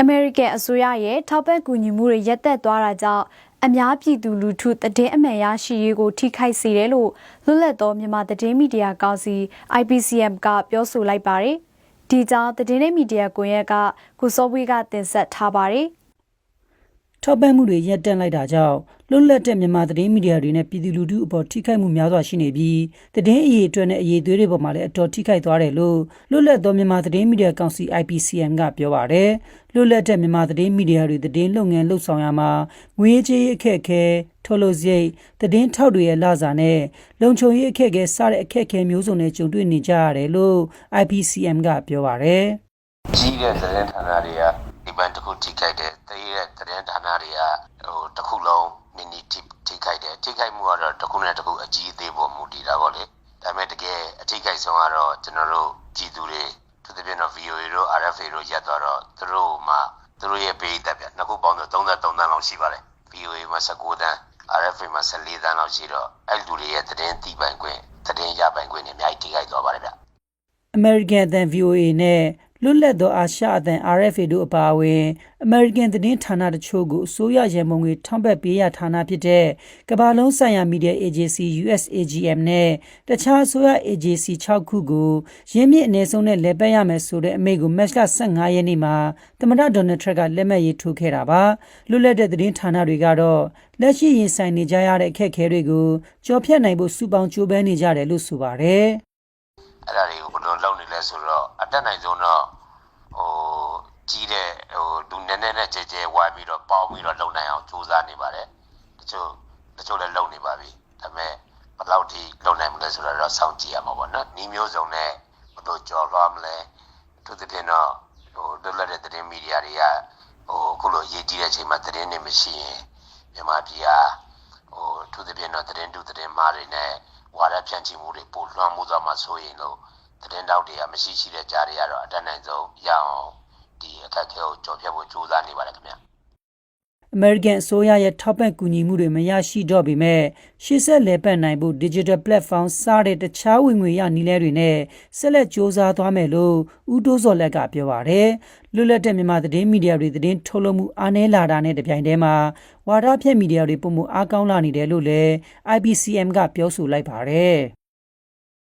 အမေရိကန်အစိုးရရဲ့ထောက်ပံ့ကူညီမှုတွေရပ်သက်သွားတာကြောင့်အများပြည်သူလူထုသတင်းအမှန်ရရှိရေးကိုထိခိုက်စေတယ်လို့လွတ်လပ်သောမြန်မာသတင်းမီဒီယာကောင်စီ IPCM ကပြောဆိုလိုက်ပါတယ်။ဒီကြောင့်သတင်းနဲ့မီဒီယာကွန်ရက်ကကိုစောဝေးကတင်ဆက်ထားပါတယ်။ ထောက်ပံ့မှုတွေရပ်တန့်လိုက်တာကြောင့်လွတ်လပ်တဲ့မြန်မာသတင်းမီဒီယာတွေနဲ့ပြည်သူလူထုအပေါ်ထိခိုက်မှုများစွာရှိနေပြီးသတင်းအရေးအတွက်နဲ့အရေးသွေးတွေပေါ်မှာလည်းအတော်ထိခိုက်သွားတယ်လို့လွတ်လပ်သောမြန်မာသတင်းမီဒီယာကောင်စီ IPCM ကပြောပါတယ်။လွတ်လပ်တဲ့မြန်မာသတင်းမီဒီယာတွေသတင်းလုပ်ငန်းလှုပ်ဆောင်ရမှာငွေကြေးအခက်အခဲထုတ်လုပ်စရိတ်သတင်းထောက်တွေရဲ့လစာနဲ့လုံခြုံရေးအခက်အခဲစတဲ့အခက်အခဲမျိုးစုံနဲ့ကြုံတွေ့နေကြရတယ်လို့ IPCM ကပြောပါတယ်။ကြီးတဲ့သတင်းဌာနတွေကဒီ ပန်တစ်ခုထိခိုက်တယ်တည်တဲ့သတင်းဌာနတွေကဟိုတစ်ခုလုံးနီနီထိထိခိုက်တယ်ထိခိုက်မှုကတော့တစ်ခုနဲ့တစ်ခုအကြီးအသေးပေါ်မူတည်တာပေါ့လေဒါပေမဲ့တကယ်အထိခိုက်ဆုံးကတော့ကျွန်တော်တို့ကြည်သူတွေသူသဖြင့်တော့ VOA တို့ RFA တို့ရက်သွားတော့သူတို့မှသူတို့ရဲ့ပေးတက်ပြနှစ်ခုပေါင်းတော့33တန်းလောက်ရှိပါတယ် VOA မှာ19တန်း RFA မှာ14တန်းလောက်ရှိတော့အဲ့လူတွေရဲ့သတင်းတီးပိုင်ခွင့်သတင်းရပိုင်ခွင့်တွေအများကြီးထိခိုက်သွားပါတယ်ဗျ American အသံ VOA နဲ့ လွတ်လပ်သောအာရှအသံ RFA တို့အပါအဝင် American သတင်းဌာနတချို့ကိုအစိုးရရန်ပုံငွေထောက်ပံ့ပေးရဌာနဖြစ်တဲ့ကမ္ဘာလုံးဆိုင်ရာမီဒီယာ Agency USAGM နဲ့တခြားအစိုးရ Agency 6ခုကိုရင်းမြစ်အနေဆုံးနဲ့လက်ပတ်ရမယ်ဆိုတဲ့အမိန့်ကိုမတ်လ15ရက်နေ့မှာသမ္မတဒေါ်နယ်ထရက်ကလက်မှတ်ရေးထိုးခဲ့တာပါလွတ်လပ်တဲ့သတင်းဌာနတွေကတော့လက်ရှိရင်ဆိုင်နေကြရတဲ့အခက်အခဲတွေကိုကြော်ဖြတ်နိုင်ဖို့စုပေါင်းကြိုးပမ်းနေကြတယ်လို့ဆိုပါတယ် အဲ့ဒါတွေကိုဘယ်လိုလုပ်နေလဲဆိုတော့အတက်နိုင်ဆုံးတော့ဟိုကြီးတဲ့ဟိုလူနည်းနည်းနဲ့ကြဲကြဲဝိုင်းပြီးတော့ပေါင်းပြီးတော့လုပ်နိုင်အောင်ကြိုးစားနေပါတယ်တချို့တချို့လည်းလုပ်နေပါပြီဒါပေမဲ့ဘယ်လောက်ထိလုပ်နိုင်မလဲဆိုတာတော့စောင့်ကြည့်ရမှာပေါ့နော်ဤမျိုးစုံနဲ့ဘယ်လိုကြော်လွှားမလဲသူသဖြင့်တော့ဟိုလွတ်လပ်တဲ့သတင်းမီဒီယာတွေကဟိုအခုလိုရေးကြည့်တဲ့အချိန်မှာသတင်းတွေမရှိရင်မြန်မာပြည်ဟာဟိုသူသဖြင့်တော့သတင်းတူသတင်းမားတွေနဲ့ ဝါဒဖြန့်ချိမှုတွေပိုလွှမ်းမိုးသွားမှာဆိုရင်လို့သတင်းတောက်တွေကမရှိရှိတဲ့ကြားတွေကတော့အတတ်နိုင်ဆုံးရအောင်ဒီအခက်အခဲကိုကြော်ဖြတ်ဖို့ကြိုးစားနေပါတယ်ခင်ဗျာ American အစိုးရရဲ့ထောက်ပံ့ကူညီမှုတွေမရရှိတော့ပေမဲ့ရှေ့ဆက်လဲပတ်နိုင်ဖို့ digital platform စတဲ့တခြားဝင်ငွေရနည်းလမ်းတွေနဲ့ဆက်လက်စ조사သွားမယ်လို့ဦးတိုးစော်လက်ကပြောပါတယ်။လွတ်လပ်တဲ့မြန်မာသတင်းမီဒီယာတွေသတင်းထုတ်လွှင့်မှုအားနည်းလာတာနဲ့တပြိုင်တည်းမှာဝါဒဖြန့်မီဒီယာတွေပုံမှုအားကောင်းလာနေတယ်လို့လည်း IBCM ကပြောဆိုလိုက်ပါတယ်။